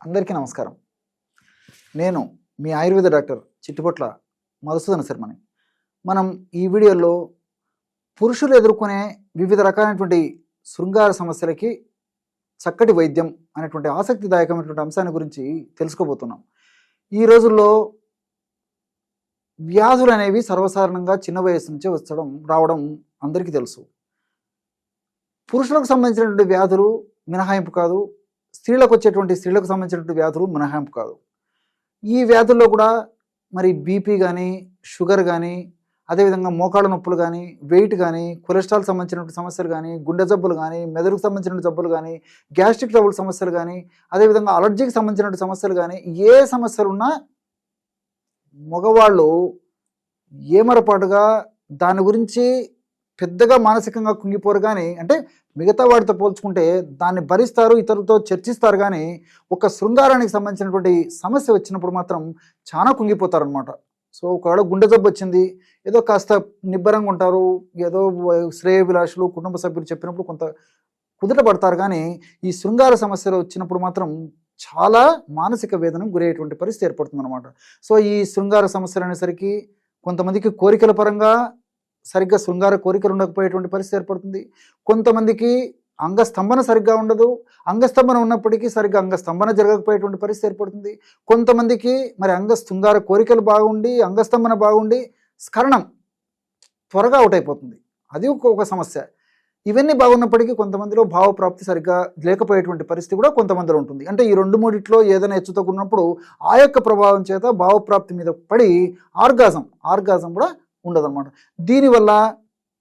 అందరికీ నమస్కారం. నేను మీ ఆయుర్వేద డాక్టర్ చిట్టుపట్ల మధుసూదన శర్మని. మనం ఈ వీడియోలో పురుషులు ఎదుర్కొనే వివిధ రకాలైనటువంటి శృంగార సమస్యలకి చక్కటి వైద్యం అనేటువంటి ఆసక్తిదాయకమైనటువంటి అంశాన్ని గురించి తెలుసుకోబోతున్నాం. ఈ రోజుల్లో వ్యాధులు అనేవి సర్వసాధారణంగా చిన్న వయసు నుంచే వచ్చడం రావడం అందరికీ తెలుసు. పురుషులకు సంబంధించినటువంటి వ్యాధులు మినహాయింపు కాదు స్త్రీలకు వచ్చేటువంటి స్త్రీలకు సంబంధించినటువంటి వ్యాధులు మినహాయింపు కాదు. ఈ వ్యాధుల్లో కూడా మరి బీపీ కానీ షుగర్ కానీ అదేవిధంగా మోకాళ్ళ నొప్పులు కానీ వెయిట్ కానీ కొలెస్ట్రాల్ సంబంధించినటువంటి సమస్యలు కానీ గుండె జబ్బులు కానీ మెదడుకు సంబంధించిన జబ్బులు కానీ గ్యాస్ట్రిక్ ట్రబుల్ సమస్యలు కానీ అదేవిధంగా అలర్జీకి సంబంధించినటువంటి సమస్యలు కానీ ఏ సమస్యలు ఉన్నా మగవాళ్ళు ఏమరపాటుగా దాని గురించి పెద్దగా మానసికంగా కుంగిపోరు కానీ అంటే మిగతా వాటితో పోల్చుకుంటే దాన్ని భరిస్తారు ఇతరులతో చర్చిస్తారు కానీ ఒక శృంగారానికి సంబంధించినటువంటి సమస్య వచ్చినప్పుడు మాత్రం చాలా కుంగిపోతారనమాట సో ఒకవేళ గుండె జబ్బు వచ్చింది ఏదో కాస్త నిబ్బరంగా ఉంటారు ఏదో శ్రేయభిలాషులు కుటుంబ సభ్యులు చెప్పినప్పుడు కొంత కుదుట పడతారు కానీ ఈ శృంగార సమస్యలు వచ్చినప్పుడు మాత్రం చాలా మానసిక వేదనకు గురయ్యేటువంటి పరిస్థితి ఏర్పడుతుంది అనమాట సో ఈ శృంగార సమస్యలు అనేసరికి కొంతమందికి కోరికల పరంగా సరిగ్గా శృంగార కోరికలు ఉండకపోయేటువంటి పరిస్థితి ఏర్పడుతుంది. కొంతమందికి అంగస్తంభన సరిగ్గా ఉండదు. అంగస్తంభన ఉన్నప్పటికీ సరిగ్గా అంగస్తంభన జరగకపోయేటువంటి పరిస్థితి ఏర్పడుతుంది. కొంతమందికి మరి అంగ శృంగార కోరికలు బాగుండి అంగస్తంభన బాగుండి స్కరణం త్వరగా అవుట్ అయిపోతుంది. అది ఒక సమస్య. ఇవన్నీ బాగున్నప్పటికీ కొంతమందిలో భావప్రాప్తి సరిగ్గా లేకపోయేటువంటి పరిస్థితి కూడా కొంతమందిలో ఉంటుంది. అంటే ఈ రెండు మూడిట్లో ఏదైనా హెచ్చుతో ఉన్నప్పుడు ఆ యొక్క ప్రభావం చేత భావప్రాప్తి మీద పడి ఆర్గాజం ఆర్గాజం కూడా ఉండదన్నమాట. దీనివల్ల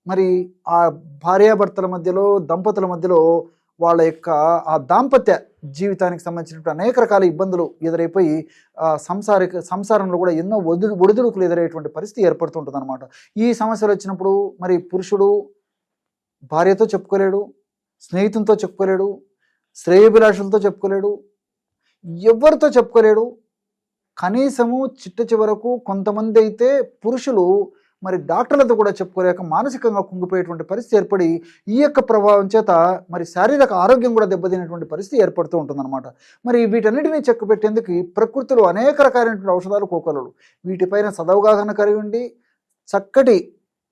మరి ఆ భార్యాభర్తల మధ్యలో దంపతుల మధ్యలో వాళ్ళ యొక్క ఆ దాంపత్య జీవితానికి సంబంధించినటువంటి అనేక రకాల ఇబ్బందులు ఎదురైపోయి సంసారిక సంసారంలో కూడా ఎన్నో ఒడిదు ఒడిదుడుకులు ఎదురయ్యేటువంటి పరిస్థితి ఏర్పడుతుంటుంది అనమాట ఈ సమస్యలు వచ్చినప్పుడు మరి పురుషుడు భార్యతో చెప్పుకోలేడు స్నేహితులతో చెప్పుకోలేడు శ్రేయభిలాషులతో చెప్పుకోలేడు ఎవరితో చెప్పుకోలేడు. కనీసము చిట్ట చివరకు కొంతమంది అయితే పురుషులు మరి డాక్టర్లతో కూడా చెప్పుకోలేక మానసికంగా కుంగిపోయేటువంటి పరిస్థితి ఏర్పడి ఈ యొక్క ప్రభావం చేత మరి శారీరక ఆరోగ్యం కూడా దెబ్బతినేటువంటి పరిస్థితి ఏర్పడుతూ ఉంటుందన్నమాట. మరి వీటన్నిటిని చెక్కు పెట్టేందుకు ప్రకృతిలో అనేక రకాలైనటువంటి ఔషధాలు కోకలలు. వీటిపైన సదవగాహన కలిగి ఉండి చక్కటి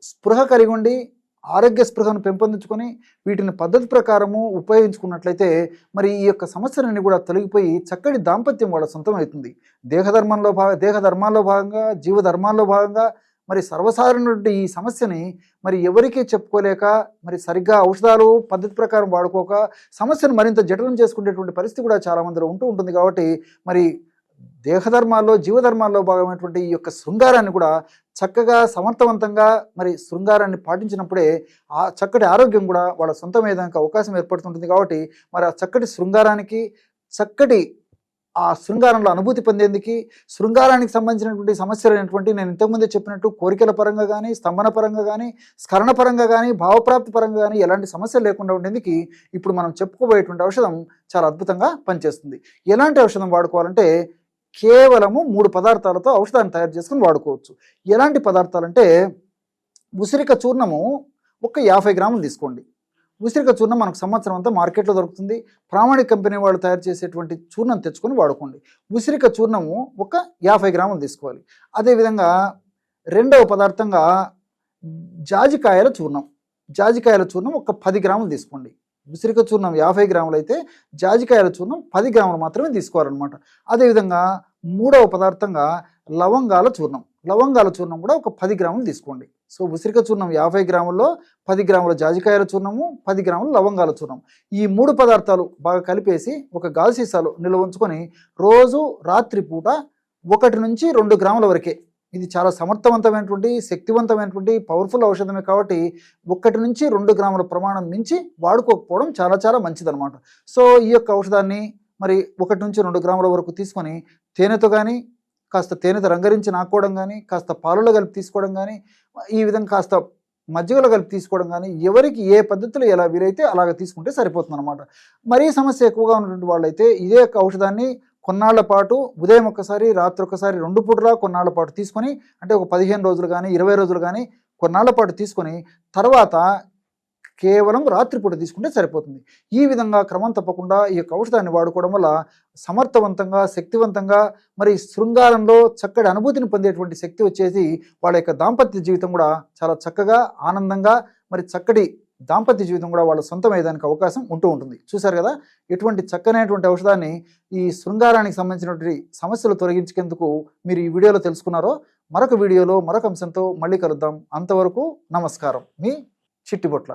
స్పృహ కలిగి ఉండి ఆరోగ్య స్పృహను పెంపొందించుకొని వీటిని పద్ధతి ప్రకారము ఉపయోగించుకున్నట్లయితే మరి ఈ యొక్క సమస్యలన్నీ కూడా తొలగిపోయి చక్కటి దాంపత్యం వాళ్ళ సొంతం అవుతుంది. దేహధర్మంలో భాగ దేహధర్మాల్లో భాగంగా జీవధర్మాల్లో భాగంగా మరి సర్వసాధారణ ఈ సమస్యని మరి ఎవరికీ చెప్పుకోలేక మరి సరిగ్గా ఔషధాలు పద్ధతి ప్రకారం వాడుకోక సమస్యను మరింత జటిలం చేసుకునేటువంటి పరిస్థితి కూడా చాలామందిలో ఉంటూ ఉంటుంది కాబట్టి మరి దేహధర్మాల్లో జీవధర్మాల్లో భాగమైనటువంటి ఈ యొక్క శృంగారాన్ని కూడా చక్కగా సమర్థవంతంగా మరి శృంగారాన్ని పాటించినప్పుడే ఆ చక్కటి ఆరోగ్యం కూడా వాళ్ళ సొంతమయ్యేదానికి అవకాశం ఏర్పడుతుంటుంది కాబట్టి మరి ఆ చక్కటి శృంగారానికి చక్కటి ఆ శృంగారంలో అనుభూతి పొందేందుకు శృంగారానికి సంబంధించినటువంటి సమస్యలు అనేటువంటి నేను ఇంతకుముందే చెప్పినట్టు కోరికల పరంగా కానీ స్తంభన పరంగా కానీ స్కరణ పరంగా కానీ భావప్రాప్తి పరంగా కానీ ఎలాంటి సమస్యలు లేకుండా ఉండేందుకు ఇప్పుడు మనం చెప్పుకోబోయేటువంటి ఔషధం చాలా అద్భుతంగా పనిచేస్తుంది. ఎలాంటి ఔషధం వాడుకోవాలంటే కేవలము మూడు పదార్థాలతో ఔషధాన్ని తయారు చేసుకుని వాడుకోవచ్చు. ఎలాంటి పదార్థాలంటే ఉసిరిక చూర్ణము ఒక యాభై గ్రాములు తీసుకోండి. ఉసిరిక చూర్ణం మనకు సంవత్సరం అంతా మార్కెట్లో దొరుకుతుంది. ప్రామాణిక కంపెనీ వాళ్ళు తయారు చేసేటువంటి చూర్ణం తెచ్చుకొని వాడుకోండి. ఉసిరిక చూర్ణము ఒక యాభై గ్రాములు తీసుకోవాలి. అదేవిధంగా రెండవ పదార్థంగా జాజికాయల చూర్ణం. జాజికాయల చూర్ణం ఒక పది గ్రాములు తీసుకోండి. ఉసిరిక చూర్ణం యాభై గ్రాములు అయితే జాజికాయల చూర్ణం పది గ్రాములు మాత్రమే తీసుకోవాలన్నమాట. అదేవిధంగా మూడవ పదార్థంగా లవంగాల చూర్ణం. లవంగాల చూర్ణం కూడా ఒక పది గ్రాములు తీసుకోండి. సో ఉసిరిక చూర్ణం యాభై గ్రాముల్లో పది గ్రాముల జాజికాయల చూర్ణము పది గ్రాముల లవంగాల చూర్ణం. ఈ మూడు పదార్థాలు బాగా కలిపేసి ఒక గాజు సీసాలో నిల్వ ఉంచుకొని రోజు రాత్రి పూట ఒకటి నుంచి రెండు గ్రాముల వరకే. ఇది చాలా సమర్థవంతమైనటువంటి శక్తివంతమైనటువంటి పవర్ఫుల్ ఔషధమే కాబట్టి ఒకటి నుంచి రెండు గ్రాముల ప్రమాణం మించి వాడుకోకపోవడం చాలా చాలా మంచిదన్నమాట. సో ఈ యొక్క ఔషధాన్ని మరి ఒకటి నుంచి రెండు గ్రాముల వరకు తీసుకొని తేనెతో కానీ కాస్త తేనెతో రంగరించి నాకోవడం కానీ కాస్త పాలలో కలిపి తీసుకోవడం కానీ ఈ విధంగా కాస్త మజ్జిగలో కలిపి తీసుకోవడం కానీ ఎవరికి ఏ పద్ధతిలో ఎలా వీలైతే అలాగ తీసుకుంటే సరిపోతుంది అనమాట మరీ సమస్య ఎక్కువగా ఉన్నటువంటి వాళ్ళైతే ఇదే యొక్క ఔషధాన్ని కొన్నాళ్ళ పాటు ఉదయం ఒకసారి రాత్రి ఒకసారి రెండు పూటలా కొన్నాళ్ళ పాటు తీసుకొని అంటే ఒక పదిహేను రోజులు కానీ ఇరవై రోజులు కానీ కొన్నాళ్ళ పాటు తీసుకొని తర్వాత కేవలం రాత్రిపూట తీసుకుంటే సరిపోతుంది. ఈ విధంగా క్రమం తప్పకుండా ఈ యొక్క ఔషధాన్ని వాడుకోవడం వల్ల సమర్థవంతంగా శక్తివంతంగా మరి శృంగారంలో చక్కటి అనుభూతిని పొందేటువంటి శక్తి వచ్చేసి వాళ్ళ యొక్క దాంపత్య జీవితం కూడా చాలా చక్కగా ఆనందంగా మరి చక్కటి దాంపత్య జీవితం కూడా వాళ్ళ సొంతమయ్యేదానికి అవకాశం ఉంటూ ఉంటుంది. చూశారు కదా? ఎటువంటి చక్కనైనటువంటి ఔషధాన్ని ఈ శృంగారానికి సంబంధించినటువంటి సమస్యలు తొలగించేందుకు మీరు ఈ వీడియోలో తెలుసుకున్నారో మరొక వీడియోలో మరొక అంశంతో మళ్ళీ కలుద్దాం. అంతవరకు నమస్కారం. మీ చిట్టిబొట్ల.